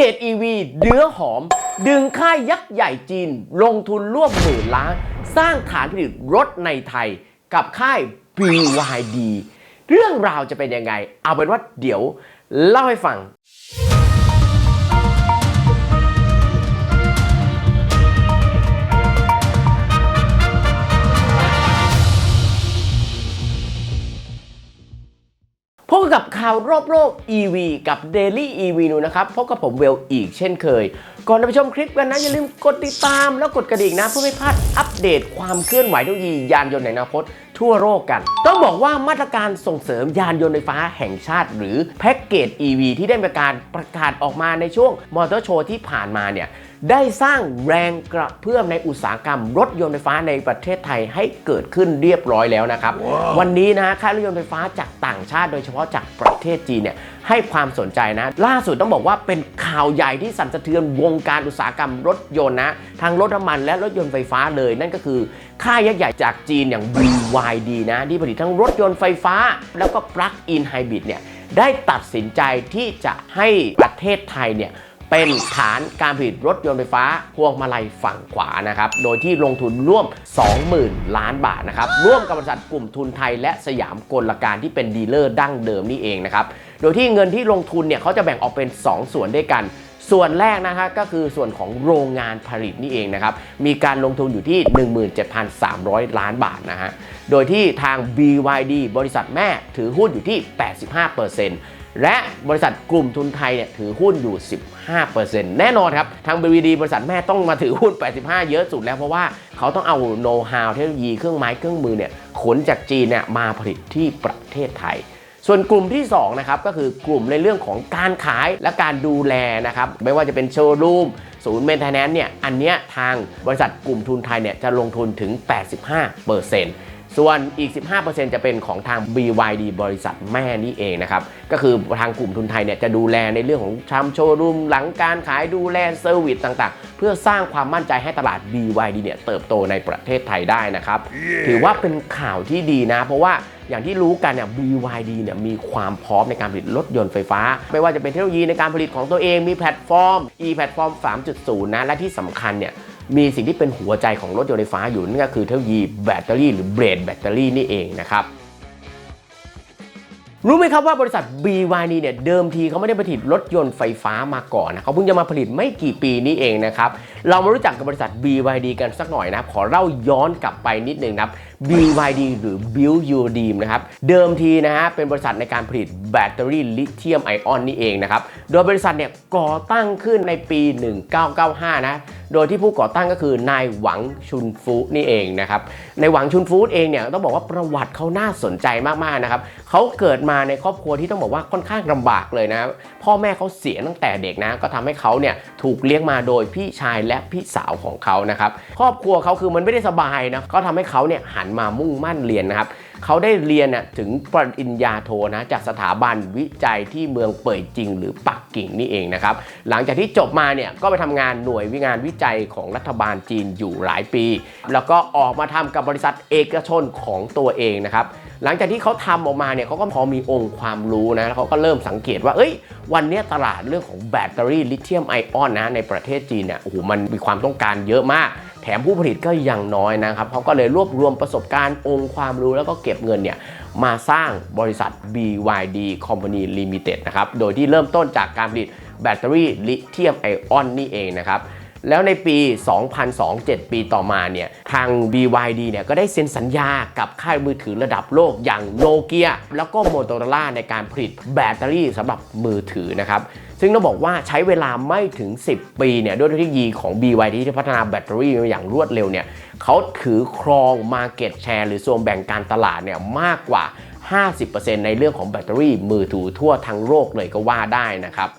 เกจ EV เนื้อหอม ดึงค่ายยักษ์ใหญ่จีน ลงทุนร่วมหมื่นล้าน สร้างฐานผลิตรถในไทยกับค่าย BYD เรื่องราวจะเป็นยังไง เอาเป็นว่าเดี๋ยวเล่าให้ฟัง พบกับข่าวรอบโลก EV กับ Daily EV นูนะครับ พบกับผมเวลอีกเช่นเคย ก่อนจะไปชมคลิปกันนะ อย่าลืมกดติดตามแล้วกดกระดิ่งนะ เพื่อไม่พลาดอัปเดตความเคลื่อนไหวเทคโนโลยียานยนต์ในอนาคต ทั่วโลกกัน ต้องบอกว่ามาตรการส่งเสริมยานยนต์ไฟฟ้าแห่งชาติ หรือแพ็กเกจ EV ที่ได้มีการประกาศออกมาในช่วงมอเตอร์โชว์ที่ผ่านมาเนี่ยได้สร้างแรงกระเพื่อมในอุตสาหกรรมรถยนต์ไฟฟ้าในประเทศไทยให้เกิดขึ้นเรียบร้อยแล้วนะครับวันนี้นะค่ายรถยนต์ไฟฟ้าจากต่างชาติโดยเฉพาะจากประเทศจีนเนี่ย ให้ความสนใจนะ ล่าสุดต้องบอกว่าเป็นข่าวใหญ่ที่สั่นสะเทือนวงการอุตสาหกรรมรถยนต์นะทั้งรถน้ำมันและรถยนต์ไฟฟ้าเลย นั่นก็คือค่ายยักษ์ใหญ่จากจีนอย่าง BYD นะที่ผลิตทั้งรถยนต์ไฟฟ้า แล้วก็ Plug-in Hybrid เนี่ยได้ตัดสินใจที่จะให้ประเทศไทยเนี่ยเป็นฐานการผลิตรถยนต์ไฟฟ้าพวงมาลัยฝั่งขวานะครับ โดยที่ลงทุนร่วม 20,000 ล้านบาทนะครับ ร่วมกับบริษัทกลุ่มทุนไทยและสยามกลการที่เป็นดีลเลอร์ดั้งเดิมนี่เองนะครับ โดยที่เงินที่ลงทุนเนี่ยเขาจะแบ่งออกเป็น 2 ส่วนด้วยกัน ส่วนแรกนะคะก็คือส่วนของโรงงานผลิตนี่เองนะครับ มีการลงทุนอยู่ที่ 17,300 ล้านบาทนะฮะ โดยที่ทาง BYD บริษัทแม่ถือหุ้นอยู่ที่ 85%และบริษัทกลุ่มทุนไทยเนี่ยถือหุ้นอยู่ 15%แน่นอนครับ ทาง BVD บริษัทแม่ต้องมาถือหุ้น 85 เยอะสุดแล้ว เพราะว่าเขาต้องเอาโน้ตฮาวเทคโนโลยีเครื่องไม้เครื่องมือเนี่ยขนจากจีนเนี่ยมาผลิตที่ประเทศไทย ส่วนกลุ่มที่2นะครับก็คือกลุ่มในเรื่องของการขายและการดูแลนะครับไม่ว่าจะเป็นโชว์รูมศูนย์เมนเทนแนนเนี่ยอันเนี้ยทางบริษัทกลุ่มทุนไทยเนี่ยจะลงทุนถึง 85% ส่วนอีก 15%จะเป็นของทาง BYD บริษัทแม่นี่เองนะครับ ก็คือทางกลุ่มทุนไทยเนี่ยจะดูแลในเรื่องของทำโชว์รูมหลังการขายดูแลเซอร์วิสต่างๆ เพื่อสร้างความมั่นใจให้ตลาด BYD เนี่ยเติบโตในประเทศไทยได้นะครับถือว่าเป็นข่าวที่ดีนะ เพราะว่าอย่างที่รู้กันเนี่ย BYD เนี่ยมีความพร้อมในการผลิตรถยนต์ไฟฟ้า ไม่ว่าจะเป็นเทคโนโลยีในการผลิตของตัวเองมีแพลตฟอร์ม e แพลตฟอร์ม 3.0 นะ และที่สำคัญเนี่ย มีสิ่งที่เป็นหัวใจของรถยนต์ไฟฟ้าอยู่นั่นก็คือเทคโนโลยีแบตเตอรี่หรือเบรดแบตเตอรี่นี่เองนะครับรู้ไหมครับว่าบริษัท BYD เนี่ยเดิมทีเขาไม่ได้ผลิตรถยนต์ไฟฟ้ามาก่อนนะเขาเพิ่งจะมาผลิตไม่กี่ปีนี้เองนะครับ เรามารู้จักกับบริษัท BYD กันสักหน่อยนะขอเล่าย้อนกลับไปนิดนึงนะครับ BYD หรือ Build Your Dream นะครับ เดิมทีนะฮะเป็นบริษัทในการผลิตแบตเตอรี่ลิเธียมไอออนนี่เองนะครับ โดยบริษัทเนี่ยก่อตั้งขึ้นในปี 1995 นะ โดยที่ผู้ก่อตั้งก็คือนายหวังชุนฟูนี่เองนะครับ ในหวังชุนฟูเองเนี่ยต้องบอกว่าประวัติเขาน่าสนใจมากๆนะครับเขาเกิดมาในครอบครัวที่ต้องบอกว่าค่อนข้างลำบากเลยนะพ่อแม่เขาเสียตั้งแต่เด็กนะก็ทำให้เขาเนี่ยถูกเลี้ยงมาโดยพี่ชายและพี่สาวของเขานะครับครอบครัวเขาคือมันไม่ได้สบายนะก็ทำให้เขาเนี่ยหันมามุ่งมั่นเรียนนะครับเขาได้เรียนถึงปริญญาโทนะจากสถาบันวิจัยที่เมืองเป่ยจิง หรือปักกิ่งนี่เองนะครับหลังจากที่จบมาเนี่ยก็ไปทำงานหน่วยวิงานวิจัยของรัฐบาลจีนอยู่หลายปี แล้วก็ออกมาทำกับบริษัทเอกชนของตัวเองนะครับหลังจากที่เขาทำออกมาเนี่ยเขาก็พอมีองค์ความรู้นะเขาก็เริ่มสังเกตว่าเอ้ย วันนี้ตลาดเรื่องของแบตเตอรี่ลิเธียมไอออนนะในประเทศจีนเนี่ยโอ้โหมันมีความต้องการเยอะมาก มผู้ผลิตก็ยังน้อยนะครับเขาก็เลยรวบรวมประสบการณ์องค์ความรู้แล้วก็เก็บเงินเนี่ยมาสร้างบริษัท BYD Company Limited นะครับ โดยที่เริ่มต้นจากการผลิตแบตเตอรี่ลิเธียมไอออนนี่เองนะครับแล้วในปี 2002 7 ปีต่อมาเนี่ย ทาง BYD เนี่ยก็ได้เซ็นสัญญากับค่ายมือถือระดับโลกอย่างโนเกียแล้วก็ Motorola ในการผลิตแบตเตอรี่สำหรับมือถือนะครับ ซึ่งต้องบอกว่าใช้เวลาไม่ถึง 10 ปีเนี่ยด้วยเทคโนโลยีของ BYD ที่พัฒนาแบตเตอรี่มาอย่างรวดเร็วเนี่ยเขาถือครอง Market Share หรือส่วนแบ่งการตลาดเนี่ยมากกว่า 50%ในเรื่องของแบตเตอรี่มือถือทั่วทั้งโลกเลยก็ว่าได้นะครับ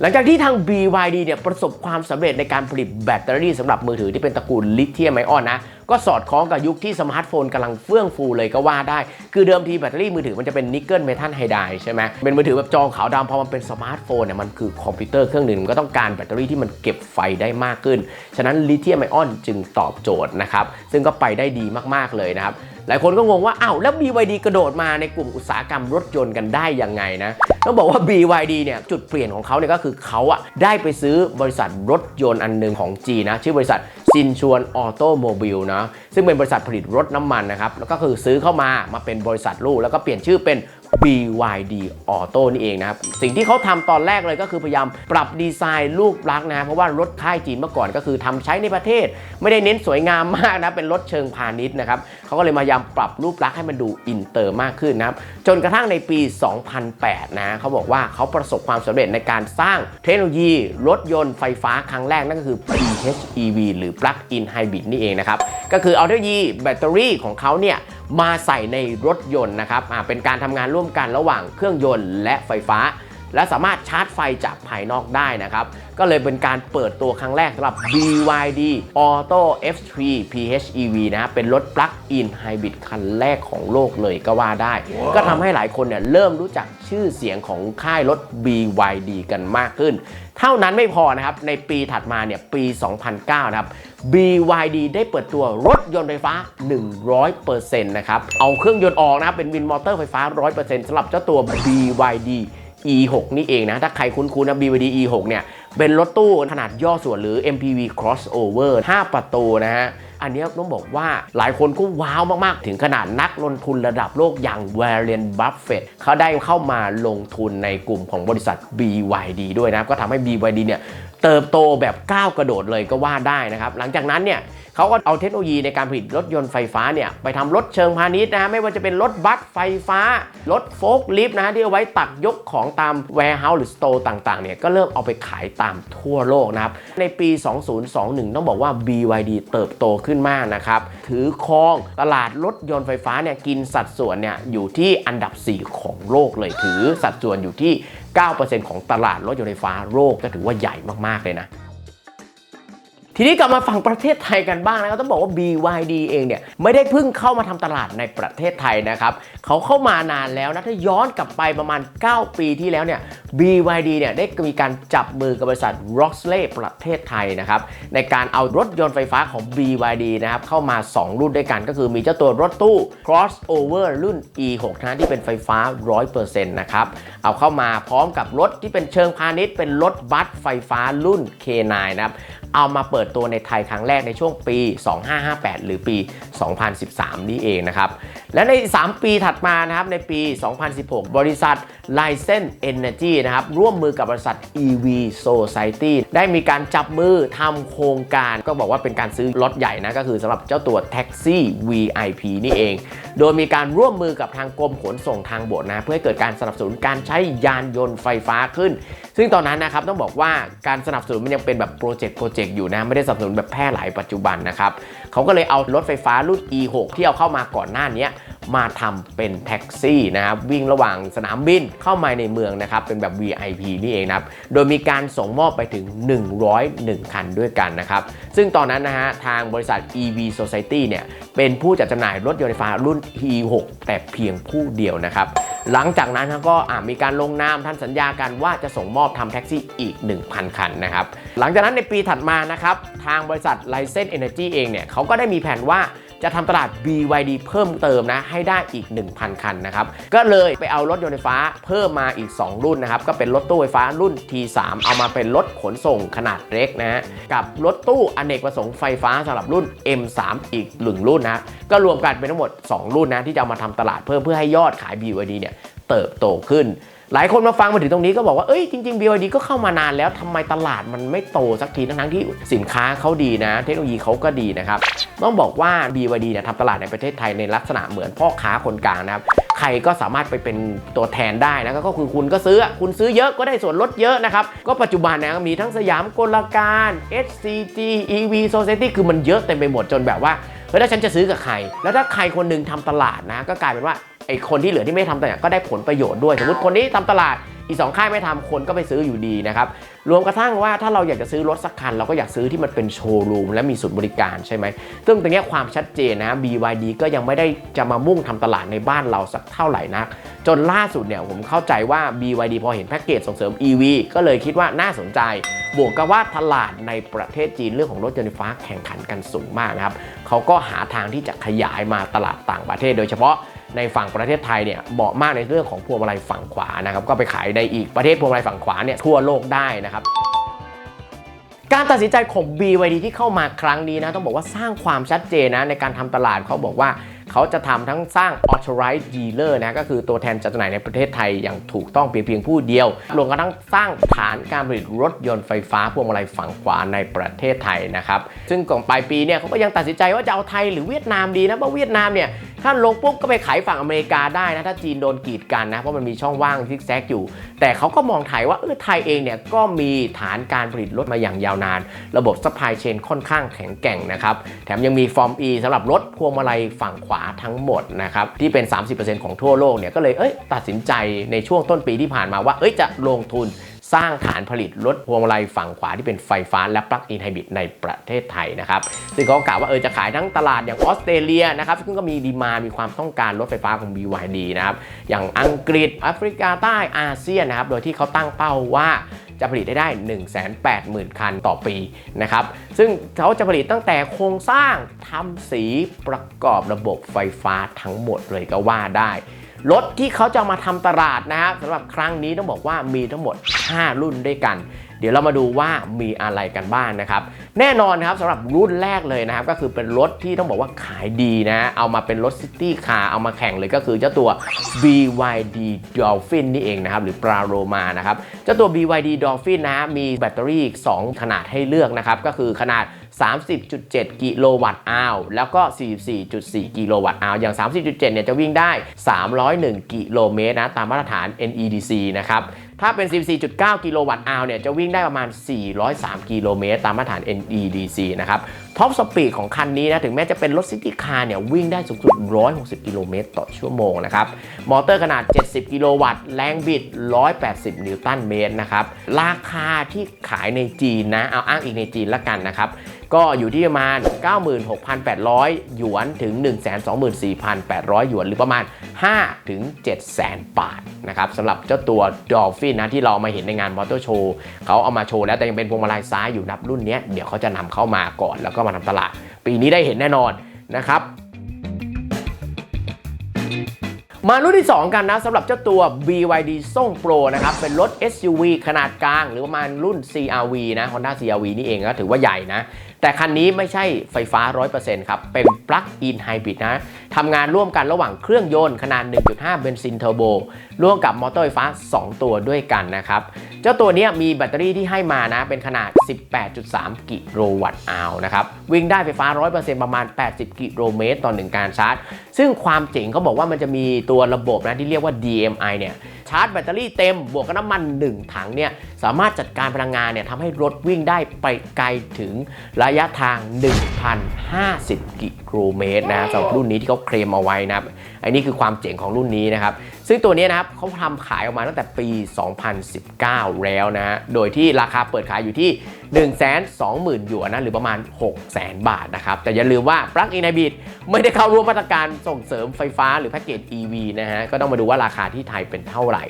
หลังจากที่ทาง BYD เนี่ยประสบความสำเร็จในการผลิตแบตเตอรี่สำหรับมือถือที่เป็นตระกูลลิเธียมไอออนนะ ก็สอดคล้องกับยุคที่สมาร์ทโฟนกำลังเฟื่องฟูเลยก็ว่าได้ คือเดิมทีแบตเตอรี่มือถือมันจะเป็นนิกเกิลเมทัลไฮไดร์ใช่ไหมเป็นมือถือแบบจอขาวดำพอมันเป็นสมาร์ทโฟนเนี่ยมันคือคอมพิวเตอร์เครื่องหนึ่งมันก็ต้องการแบตเตอรี่ที่มันเก็บไฟได้มากขึ้น ฉะนั้นลิเธียมไอออนจึงตอบโจทย์นะครับซึ่งก็ไปได้ดีมากๆเลยนะครับ หลายคนก็งงว่าอ้าวแล้ว BYD กระโดดมาในกลุ่มอุตสาหกรรมรถยนต์กันได้ยังไงนะต้องบอกว่า BYD เนี่ยจุดเปลี่ยนของเขาเนี่ยก็คือเขาอะได้ไปซื้อบริษัทรถยนต์อันหนึ่งของจีนนะชื่อบริษัทซินชวนออโตโมบิลนะซึ่งเป็นบริษัทผลิตรถน้ำมันนะครับแล้วก็คือซื้อเข้ามามาเป็นบริษัทลูกแล้วก็เปลี่ยนชื่อเป็น BYD Auto นี่เองนะครับ สิ่งที่เขาทำตอนแรกเลยก็คือพยายามปรับดีไซน์รูปลักษณ์นะ เพราะว่ารถค่ายจีนเมื่อก่อนก็คือทำใช้ในประเทศ ไม่ได้เน้นสวยงามมากนะ เป็นรถเชิงพาณิชย์นะครับเขาก็เลยพยายามปรับรูปลักษณ์ให้มันดูอินเตอร์มากขึ้นนะครับ จนกระทั่งในปี 2008 นะเขาบอกว่าเขาประสบความสำเร็จในการสร้างเทคโนโลยีรถยนต์ไฟฟ้าครั้งแรกนั่นก็คือ PHEV หรือ Plug-in Hybrid นี่เองนะครับก็คือเอาเทคโนโลยีแบตเตอรี่ของเขาเนี่ย มาใส่ในรถยนต์นะครับเป็นการทำงานร่วมกันระหว่างเครื่องยนต์และไฟฟ้า และสามารถชาร์จไฟจากภายนอกได้นะครับ ก็เลยเป็นการเปิดตัวครั้งแรกสำหรับ BYD Auto F3 PHEV นะครับเป็นรถ Plug-in Hybrid คันแรกของโลกเลยก็ว่าได้ก็ทำให้หลายคนเนี่ยเริ่มรู้จักชื่อเสียงของค่ายรถ BYD กันมากขึ้น เท่านั้นไม่พอนะครับ ในปีถัดมาเนี่ยปี 2009 นะครับ BYD ได้เปิดตัวรถยนต์ไฟฟ้า 100%นะครับ เอาเครื่องยนต์ออกนะครับเป็นวินมอเตอร์ไฟฟ้า 100%สำหรับเจ้าตัว BYD E6 นี่เองนะ ถ้าใครคุ้นๆนะ BYD E6 เนี่ย เป็นรถตู้ขนาดย่อส่วนหรือ MPV crossover 5 ประตูนะฮะ อันนี้ต้องบอกว่าหลายคนก็ว้าวมากๆ ถึงขนาดนักลงทุนระดับโลกอย่างวอร์เรนบัฟเฟตเขาได้เข้ามาลงทุนในกลุ่มของบริษัท BYD ด้วยนะ ก็ทำให้ BYD เนี่ย เติบโตแบบก้าวกระโดดเลยก็ว่าได้นะครับ หลังจากนั้นเนี่ยเขาก็เอาเทคโนโลยีในการผลิตรถยนต์ไฟฟ้าเนี่ยไปทำรถเชิงพาณิชย์นะไม่ว่าจะเป็นรถบัสไฟฟ้า รถโฟล์คลิฟต์นะฮะที่เอาไว้ตักยกของตาม warehouse หรือ store ต่างๆเนี่ยก็เริ่มเอาไปขายตามทั่วโลกนะครับ ในปี 2021 ต้องบอกว่า BYD เติบโตขึ้นมากนะครับ ถือครองตลาดรถยนต์ไฟฟ้าเนี่ยกินสัดส่วนเนี่ยอยู่ที่อันดับ 4 ของโลกเลยถือสัดส่วนอยู่ที่ 9%ของตลาดรถยนต์ไฟฟ้าโลกก็ถือว่าใหญ่มากๆเลยนะ ทีนี้กลับมาฝั่งประเทศไทยกันบ้างนะครับต้องบอกว่า BYD เองเนี่ยไม่ได้เพิ่งเข้ามาทำตลาดในประเทศไทยนะครับเขาเข้ามานานแล้วนะถ้าย้อนกลับไปประมาณ 9 ปีที่แล้วเนี่ย BYD เนี่ยได้มีการจับมือกับบริษัท r o x l e y ประเทศไทยนะครับในการเอารถยนต์ไฟฟ้าของ BYD นะครับเข้ามา 2 รุ่นด้วยกันก็คือมีเจ้าตัวรถตู้ crossover รุ่น E6 นะที่เป็นไฟฟ้า 100%นะครับเอาเข้ามาพร้อมกับรถที่เป็นเชิงพาณิชย์เป็นรถบัสไฟฟ้ารุ่น K9 นะครับเอามาเปิดตัวในไทยครั้งแรกในช่วงปี 2558 หรือปี 2013 นี่เองนะครับ และใน 3 ปีถัดมานะครับในปี 2016 บริษัท License Energy นะครับร่วมมือกับบริษัท EV Society ได้มีการจับมือทำโครงการ ก็บอกว่าเป็นการซื้อรถใหญ่นะ ก็คือสำหรับเจ้าตัว Taxi VIP นี่เอง โดยมีการร่วมมือกับทางกรมขนส่งทางบกนะ เพื่อให้เกิดการสนับสนุนการใช้ยานยนต์ไฟฟ้าขึ้น ซึ่งตอนนั้นนะครับต้องบอกว่าการสนับสนุนมันยังเป็นแบบโปรเจกต์โปรเจกต์อยู่นะ ไม่ได้สนับสนุนแบบแพร่หลายปัจจุบันนะครับ เขาก็เลยเอารถไฟฟ้ารุ่น E6 ที่เอาเข้ามาก่อนหน้านี้มาทำเป็นแท็กซี่นะครับวิ่งระหว่างสนามบินเข้ามาในเมืองนะครับเป็นแบบ VIP นี่เองนะครับโดยมีการส่งมอบไปถึง 101 คันด้วยกันนะครับซึ่งตอนนั้นนะฮะทางบริษัท EV Society เนี่ยเป็นผู้จัดจำหน่ายรถยนต์ไฟฟ้ารุ่น E6 แต่เพียงผู้เดียวนะครับหลังจากนั้นก็มีการลงนามท่านสัญญากันว่าจะส่งมอบทำแท็กซี่อีก 1,000 คันนะครับหลังจากนั้นในปีถัดมานะครับทางบริษัท License Energy เองเนี่ยเขาก็ได้มีแผนว่าจะทำตลาด BYD เพิ่มเติมนะให้ได้อีก 1,000 คันนะครับ ก็เลยไปเอารถยนต์ไฟฟ้าเพิ่มมาอีก 2 รุ่นนะครับ ก็เป็นรถตู้ไฟฟ้ารุ่น T3 เอามาเป็นรถขนส่งขนาดเล็กนะฮะกับรถตู้อเนกประสงค์ไฟฟ้าสำหรับรุ่น M3 อีกหนึ่งรุ่นนะก็รวมกันเป็นทั้งหมด 2 รุ่นนะที่จะเอามาทำตลาดเพิ่มเพื่อให้ยอดขาย BYD เนี่ยเติบโตขึ้น หลายคนมาฟังมาถึงตรงนี้ก็บอกว่า เอ้ยจริงๆ BYD ก็เข้ามานานแล้วทำไมตลาดมันไม่โตสักทีทั้งๆที่สินค้าเขาดีนะ เทคโนโลยีเขาก็ดีนะครับ ต้องบอกว่า BYD เนี่ยทำตลาดในประเทศไทยในลักษณะเหมือนพ่อค้าคนกลางนะครับ ใครก็สามารถไปเป็นตัวแทนได้นะก็คือคุณก็ซื้อ คุณซื้อเยอะก็ได้ส่วนลดเยอะนะครับ ก็ปัจจุบันนะมีทั้งสยามกลการ SCG EV Society คือมันเยอะเต็มไปหมดจนแบบว่า เฮ้ยถ้าฉันจะซื้อกับใคร แล้วถ้าใครคนหนึงทำตลาดนะ ก็กลายเป็นว่าไอ้คนที่เหลือที่ไม่ทำตลาดก็ได้ผลประโยชน์ด้วย สมมติคนนี้ทำตลาดอีกสองค่ายไม่ทำคนก็ไปซื้ออยู่ดีนะครับ รวมกระทั่งว่าถ้าเราอยากจะซื้อรถสักคัน เราก็อยากซื้อที่มันเป็นโชว์รูมและมีศูนย์บริการใช่ไหม ซึ่งตรงนี้ความชัดเจนนะ BYD ก็ยังไม่ได้จะมามุ่งทำตลาดในบ้านเราสักเท่าไหร่นัก จนล่าสุดเนี่ยผมเข้าใจว่า BYD พอเห็นแพ็กเกจส่งเสริม EV ก็เลยคิดว่าน่าสนใจ บวกกับว่าตลาดในประเทศจีนเรื่องของรถยนต์ไฟฟ้าแข่งขันกันสูงมากนะครับเขาก็หาทางที่จะขยายมาตลาดต่างประเทศ โดยเฉพาะในฝั่งประเทศไทยเนี่ยเหมาะมากในเรื่องของพวงมาลัยฝั่งขวานะครับก็ไปขายในอีกประเทศพวงมาลัยฝั่งขวาเนี่ยทั่วโลกได้นะครับการตัดสินใจของ BYD ที่เข้ามาครั้งนี้นะต้องบอกว่าสร้างความชัดเจนนะในการทำตลาดเขาบอกว่า เขาจะทำทั้งสร้าง authorized dealer นะก็คือตัวแทนจำหน่ายในประเทศไทยอย่างถูกต้องเพียงเพียงผู้เดียวรวมกระทั่งสร้างฐานการผลิตรถยนต์ไฟฟ้าพวงมาลัยฝั่งขวาในประเทศไทยนะครับซึ่งก่อนปลายปีเนี่ยเขาก็ยังตัดสินใจว่าจะเอาไทยหรือเวียดนามดีนะเพราะเวียดนามเนี่ยถ้าลงปุ๊บก็ไปขายฝั่งอเมริกาได้นะถ้าจีนโดนกีดกันนะเพราะมันมีช่องว่างซิกแซกอยู่ แต่เขาก็มองไทยว่าเออไทยเองเนี่ยก็มีฐานการผลิตรถมาอย่างยาวนาน ระบบ supply chain ค่อนข้างแข็งแกร่งนะครับแถมยังมี Form E สำหรับรถพวงมาลัยฝั่งขวาทั้งหมดนะครับที่เป็น 30%ของทั่วโลกเนี่ยก็เลยเอ้ยตัดสินใจในช่วงต้นปีที่ผ่านมาว่าเอ้ยจะลงทุนสร้างฐานผลิตรถพวงมาลัยฝั่งขวาที่เป็นไฟฟ้าและปลั๊กอินไฮบริดในประเทศไทยนะครับ ซึ่งเขากล่าวว่าเออจะขายทั้งตลาดอย่างออสเตรเลียนะครับ ซึ่งก็มีดีมามีความต้องการรถไฟฟ้าของ BYD นะครับ อย่างอังกฤษแอฟริกาใต้อาเซียนนะครับ โดยที่เขาตั้งเป้าว่า จะผลิตได้ได้ 180,000 คันต่อปีนะครับ ซึ่งเขาจะผลิตตั้งแต่โครงสร้างทำสีประกอบระบบไฟฟ้าทั้งหมดเลยก็ว่าได้รถที่เขาจะมาทำตลาดนะครับสำหรับครั้งนี้ต้องบอกว่ามีทั้งหมด 5 รุ่นด้วยกัน เดี๋ยวเรามาดูว่ามีอะไรกันบ้างนะครับ แน่นอนครับสำหรับรุ่นแรกเลยนะครับ ก็คือเป็นรถที่ต้องบอกว่าขายดีนะ เอามาเป็นรถซิตี้คาร์เอามาแข่งเลยก็คือเจ้าตัว BYD Dolphin นี่เองนะครับ หรือปราโรมานะครับ เจ้าตัว BYD Dolphin นะ มีแบตเตอรี่ 2 ขนาดให้เลือกนะครับ ก็คือขนาด30.7 กิโลวัตต์อาวแล้วก็ 44.4 กิโลวัตต์อาวอย่าง 30.7 เนี่ยจะวิ่งได้ 301 กิโลเมตรนะ ตามมาตรฐาน NEDC นะครับ ถ้าเป็น 14.9 กิโลวัตต์อาวเนี่ยจะวิ่งได้ประมาณ 403 กิโลเมตรตามมาตรฐาน NEDC นะครับท็อปสปีดของคันนี้นะ ถึงแม้จะเป็นรถซิตี้คาร์เนี่ย วิ่งได้สูงสุด 160 กิโลเมตรต่อชั่วโมงนะครับ มอเตอร์ขนาด 70 กิโลวัตต์ แรงบิด 180 นิวตันเมตรนะครับ ราคาที่ขายในจีนนะ เอาอ้างอีกในจีนละกันนะครับ ก็อยู่ที่ประมาณ 96,800 หยวนถึง 124,800 หยวน หรือประมาณ 5 ถึง 7 แสนบาทนะครับสำหรับเจ้าตัว Dolphin นะที่เรามาเห็นในงานมอเตอร์โชว์เขาเอามาโชว์แล้วแต่ยังเป็นพวงมาลัยซ้ายอยู่นับรุ่นนี้เดี๋ยวเขาจะนำเข้ามาก่อนแล้วก็มาทำตลาด ปีนี้ได้เห็นแน่นอนนะครับ มารุ่นที่ 2 กันนะสำหรับเจ้าตัว BYD ส่ง Pro นะครับ เป็นรถ SUV ขนาดกลาง หรือประมาณรุ่น CRV นะ Honda CRV นี่เองก็ถือว่าใหญ่นะ แต่คันนี้ไม่ใช่ไฟฟ้า 100%ครับ เป็น Plug-in Hybrid นะ ทำงานร่วมกันระหว่างเครื่องยนต์ขนาด 1.5 เบนซินเทอร์โบ ร่วมกับมอเตอร์ไฟฟ้า 2 ตัวด้วยกันนะครับ เจ้าตัวนี้มีแบตเตอรี่ที่ให้มานะ เป็นขนาด 18.3 กิโลวัตต์อาวนะครับ วิ่งได้ไฟฟ้า 100%ประมาณ 80 กิโลเมตรต่อหนึ่งการชาร์จ ซึ่งความเจ๋งเขาบอกว่ามันจะมีตัวระบบนะที่เรียกว่า DMI เนี่ยชาร์จแบตเตอรี่เต็มบวกกับน้ำมัน 1 ถังเนี่ยสามารถจัดการพลังงานเนี่ยทำให้รถวิ่งได้ไปไกลถึงระยะทาง 1,050 กิโลเมตรนะสำหรับรุ่นนี้ที่เขาเคลมเอาไว้นะครับอันนี้คือความเจ๋งของรุ่นนี้นะครับ ซึ่งตัวนี้นะครับเขาทำขายออกมาตั้งแต่ปี 2019 แล้วนะฮะโดยที่ราคาเปิดขายอยู่ที่ 120,000 หยวนนะหรือประมาณ 600,000 บาทนะครับ แต่อย่าลืมว่า Plug-in Hybrid ไม่ได้เข้าร่วมมาตรการส่งเสริมไฟฟ้าหรือแพ็กเกจ EV นะฮะก็ต้องมาดูว่าราคาที่ไทยเป็นเท่าไหร่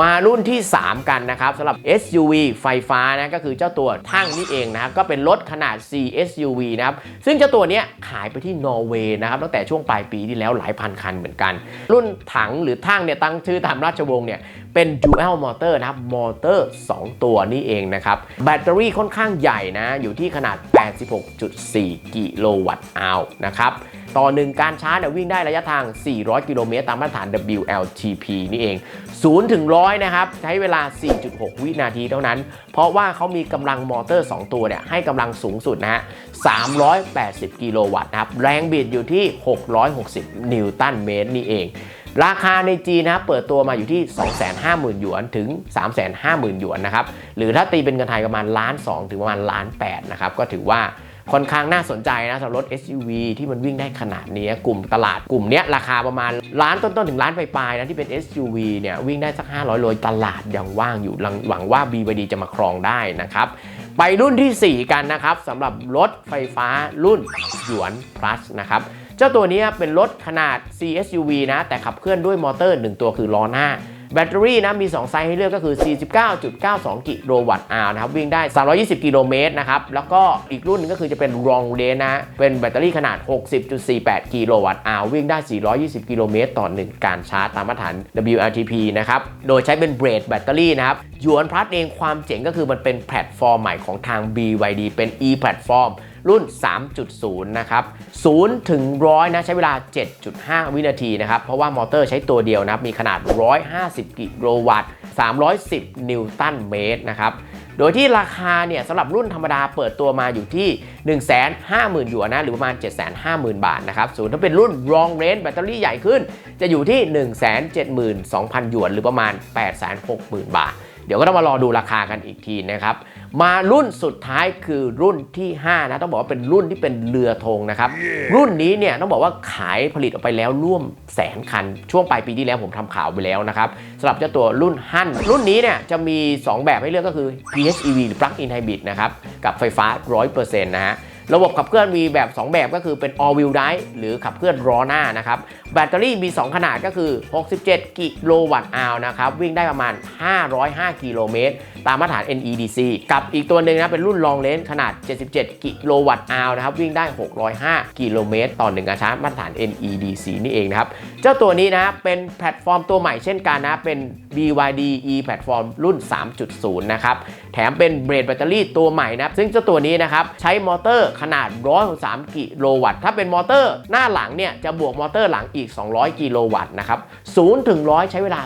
มารุ่นที่ 3 กันนะครับสำหรับ SUV ไฟฟ้านะก็คือเจ้าตัวทั้งนี่เองนะครับก็เป็นรถขนาด CSUV นะครับซึ่งเจ้าตัวนี้ขายไปที่นอร์เวย์นะครับตั้งแต่ช่วงปลายปีที่แล้วหลายพันคันเหมือนกัน รุ่นถังหรือทั้งเนี่ยตั้งชื่อตามราชวงศ์เนี่ยเป็น Dual Motor นะครับมอเตอร์ 2 ตัวนี่เองนะครับแบตเตอรี่ค่อนข้างใหญ่นะอยู่ที่ขนาด 86.4 กิโลวัตต์อาวนะครับ ต่อหนึ่งการชาร์จเนี่ยวิ่งได้ระยะทาง 400 กิโลเมตรตามมาตรฐาน WLTP นี่เอง 0 ถึง 100 นะครับ ใช้เวลา 4.6 วินาทีเท่านั้น เพราะว่าเขามีกำลังมอเตอร์ 2 ตัวเนี่ยให้กำลังสูงสุดนะฮะ 380 กิโลวัตต์นะครับ แรงบิดอยู่ที่ 660 นิวตันเมตรนี่เองราคาในจีนนะครับเปิดตัวมาอยู่ที่ 250,000 หยวนถึง 350,000 หยวนนะครับ หรือถ้าตีเป็นเงินไทยประมาณล้าน2ถึงประมาณล้าน8นะครับ ก็ถือว่า ค่อนข้างน่าสนใจนะสำหรับรถ SUV ที่มันวิ่งได้ขนาดนี้กลุ่มตลาดกลุ่มนี้ราคาประมาณล้านต้นๆถึงล้านปลายๆนะที่เป็น SUV เนี่ยวิ่งได้สัก 500 โลตลาดยังว่างอยู่หวังว่า BYD จะมาครองได้นะครับ ไปรุ่นที่ 4 กันนะครับสำหรับรถไฟฟ้ารุ่นหยวน plus นะครับเจ้าตัวนี้เป็นรถขนาด CSUV นะแต่ขับเคลื่อนด้วยมอเตอร์ 1 ตัวคือล้อหน้า แบตเตอรี่นะมี 2 ไซส์ให้เลือกก็คือ 49.92 กิโลวัตต์อาวนะครับวิ่งได้ 320 กิโลเมตรนะครับ แล้วก็อีกรุ่นหนึงก็คือจะเป็น long range นะ เป็นแบตเตอรี่ขนาด 60.48 กิโลวัตต์อาววิ่งได้ 420 กิโลเมตรต่อ 1 การชาร์จตามมาตรฐาน WLTP นะครับ โดยใช้เป็นเบรดแบตเตอรี่นะครับยวนพลัสเองความเจ๋งก็คือมันเป็นแพลตฟอร์มใหม่ของทาง BYD เป็น e แพลตฟอร์ม รุ่น 3.0 นะครับ0ถึง100 นะใช้เวลา 7.5 วินาทีนะครับ เพราะว่ามอเตอร์ใช้ตัวเดียวนะครับ มีขนาด 150 กิโลวัตต์ 310 นิวตันเมตรนะครับโดยที่ราคาเนี่ยสำหรับรุ่นธรรมดาเปิดตัวมาอยู่ที่ 150,000หยวนนะหรือประมาณ 750,000 บาทนะครับส่วนถ้าเป็นรุ่น long range แบตเตอรี่ใหญ่ขึ้น จะอยู่ที่ 172,000 หยวน หรือประมาณ 860,000 บาท เดี๋ยวก็ต้องมารอดูราคากันอีกทีนะครับ มารุ่นสุดท้ายคือรุ่นที่ 5 นะ ต้องบอกว่าเป็นรุ่นที่เป็นเรือธงนะครับรุ่นนี้เนี่ยต้องบอกว่าขายผลิตออกไปแล้วร่วมแสนคัน ช่วงปลายปีที่แล้วผมทำข่าวไปแล้วนะครับสำหรับเจ้าตัวรุ่นฮั่นรุ่นนี้เนี่ยจะมี 2 แบบให้เลือกก็คือ PHEV หรือ Plug-in Hybrid นะครับ กับไฟฟ้า 100%นะฮะ ระบบขับเคลื่อนมีแบบ 2 แบบก็คือเป็น all wheel drive หรือขับเคลื่อนล้อหน้านะครับ แบตเตอรี่มี 2 ขนาดก็คือ 67 กิโลวัตต์อาวนะครับ วิ่งได้ประมาณ 505 กิโลเมตร ตามมาตรฐาน NEDC กับอีกตัวหนึ่งนะเป็นรุ่น long range ขนาด 77 กิโลวัตต์อาวนะครับ วิ่งได้ 605 กิโลเมตร ต่อ1การชาร์จมาตรฐาน NEDC นี่เองนะครับ เจ้าตัวนี้นะเป็นแพลตฟอร์มตัวใหม่เช่นกันนะเป็น BYD e แพลตฟอร์มรุ่น 3.0 นะครับ แถมเป็นเบรดแบตเตอรี่ตัวใหม่นะซึ่งเจ้าตัวนี้นะครับใช้มอเตอร์ขนาด 163 กิโลวัตต์ ถ้าเป็นมอเตอร์หน้าหลังเนี่ยจะบวกมอเตอร์หลังอีก 200 กิโลวัตต์นะครับ0ถึง100 ใช้เวลา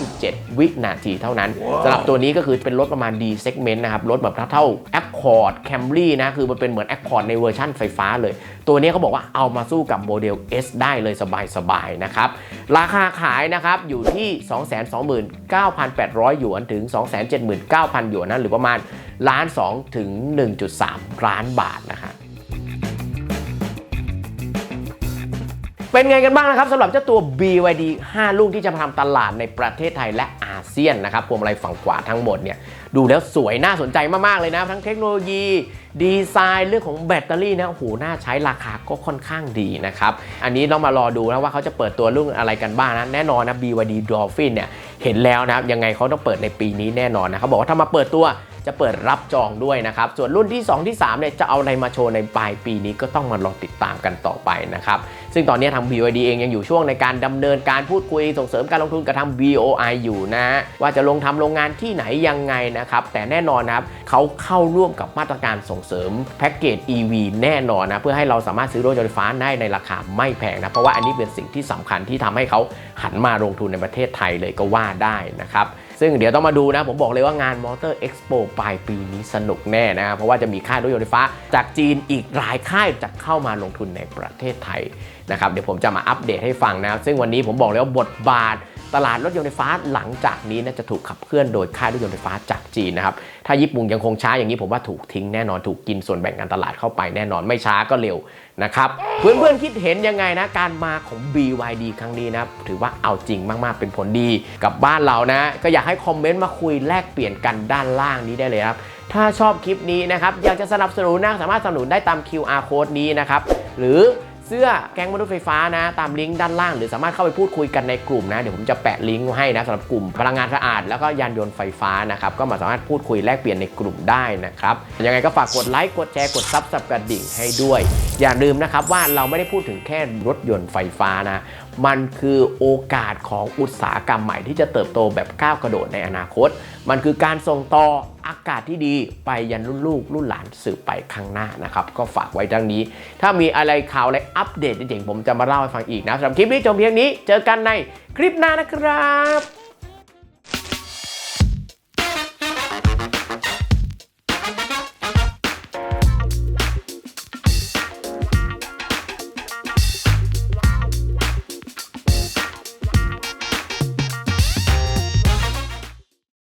3.7 วินาทีเท่านั้นสำหรับตัวนี้ก็คือเป็นรถประมาณ D segment นะครับ รถแบบเท่า Accord Camry นะ คือมันเป็นเหมือน Accord ในเวอร์ชั่นไฟฟ้าเลย ตัวนี้เขาบอกว่าเอามาสู้กับโมเดล S ได้เลยสบายๆนะครับ ราคาขายนะครับอยู่ที่ 229,800 หยวนถึง 279,000 หยวนนะหรือประมาณล้าน2ถึง 1.3 ล้านบาทนะฮะเป็นไงกันบ้างนะครับสำหรับเจ้าตัว BYD 5 ลูกที่จะมาทำตลาดในประเทศไทยและอาเซียนนะครับพวงมาลัยฝั่งขวาทั้งหมดเนี่ย ดูแล้วสวยน่าสนใจมาก ๆ เลยนะ ทั้งเทคโนโลยี ดีไซน์เรื่องของแบตเตอรี่นะโอ้โหน่าใช้ราคาก็ค่อนข้างดีนะครับ อันนี้ต้องมารอดูนะว่าเขาจะเปิดตัวรุ่นอะไรกันบ้างนะแน่นอนนะ BYD Dolphin เนี่ยเห็นแล้วนะครับยังไงเขาต้องเปิดในปีนี้แน่นอนนะเขาบอกว่าถ้ามาเปิดตัว จะเปิดรับจองด้วยนะครับ ส่วนรุ่นที่ 2 ที่3เนี่ยจะเอาอะไรมาโชว์ในปลายปีนี้ก็ต้องมารอติดตามกันต่อไปนะครับ ซึ่งตอนนี้ทาง BYD เองยังอยู่ช่วงในการดำเนินการพูดคุยส่งเสริมการลงทุนกับทาง BOI อยู่นะว่าจะลงทำโรงงานที่ไหนยังไงนะครับแต่แน่นอนนะครับเขาเข้าร่วมกับมาตรการส่งเสริมแพ็กเกจ EV แน่นอนนะเพื่อให้เราสามารถซื้อรถยนต์ไฟฟ้าได้ในราคาไม่แพงนะเพราะว่าอันนี้เป็นสิ่งที่สำคัญที่ทำให้เขาหันมาลงทุนในประเทศไทยเลยก็ว่าได้นะครับ ซึ่งเดี๋ยวต้องมาดูนะ ผมบอกเลยว่างานมอเตอร์เอ็กซ์โปลายปีนี้สนุกแน่นะเพราะว่าจะมีค่ายรถยนต์ไฟฟ้า จากจีนอีกหลายค่ายจะเข้ามาลงทุนในประเทศไทยนะครับเดี๋ยวผมจะมาอัปเดตให้ฟังนะซึ่งวันนี้ผมบอกเลยว่าบทบาท ตลาดรถยนต์ไฟฟ้าหลังจากนี้นะจะถูกขับเคลื่อนโดยค่ายรถยนต์ไฟฟ้าจากจีนนะครับ ถ้าญี่ปุ่นยังคงช้าอย่างนี้ผมว่าถูกทิ้งแน่นอนถูกกินส่วนแบ่งการตลาดเข้าไปแน่นอนไม่ช้าก็เร็วนะครับ เพื่อนๆคิดเห็นยังไงนะ การมาของ BYD ครั้งนี้นะถือว่าเอาจริงมากๆเป็นผลดีกับบ้านเรานะ ก็อยากให้คอมเมนต์มาคุยแลกเปลี่ยนกันด้านล่างนี้ได้เลยครับถ้าชอบคลิปนี้นะครับอยากจะสนับสนุนนะสามารถสนับสนุนได้ตาม QR code นี้นะครับหรือ สื้อแก๊งมนุษย์ไฟฟ้านะ ตามลิงก์ด้านล่าง หรือสามารถเข้าไปพูดคุยกันในกลุ่มนะ เดี๋ยวผมจะแปะลิงก์ไว้ให้นะสำหรับกลุ่มพลังงานสะอาดแล้วก็ยานยนต์ไฟฟ้านะครับก็มาสามารถพูดคุยแลกเปลี่ยนในกลุ่มได้นะครับยังไงก็ฝากกดไลค์กดแชร์กดซับสไครต์ดิ่งให้ด้วย อย่าลืมนะครับว่าเราไม่ได้พูดถึงแค่รถยนต์ไฟฟ้านะมันคือโอกาสของอุตสาหกรรมใหม่ที่จะเติบโตแบบก้าวกระโดดในอนาคต มันคือการส่งต่อ อากาศที่ดีไปยันรุ่นลูกรุ่นหลานสืบไปข้างหน้านะครับ ก็ฝากไว้ดังนี้ ถ้ามีอะไรข่าวอะไรอัปเดตเจ๋งๆผมจะมาเล่าให้ฟังอีกนะสำหรับคลิปนี้จบเพียงนี้ เจอกันในคลิปหน้านะครับ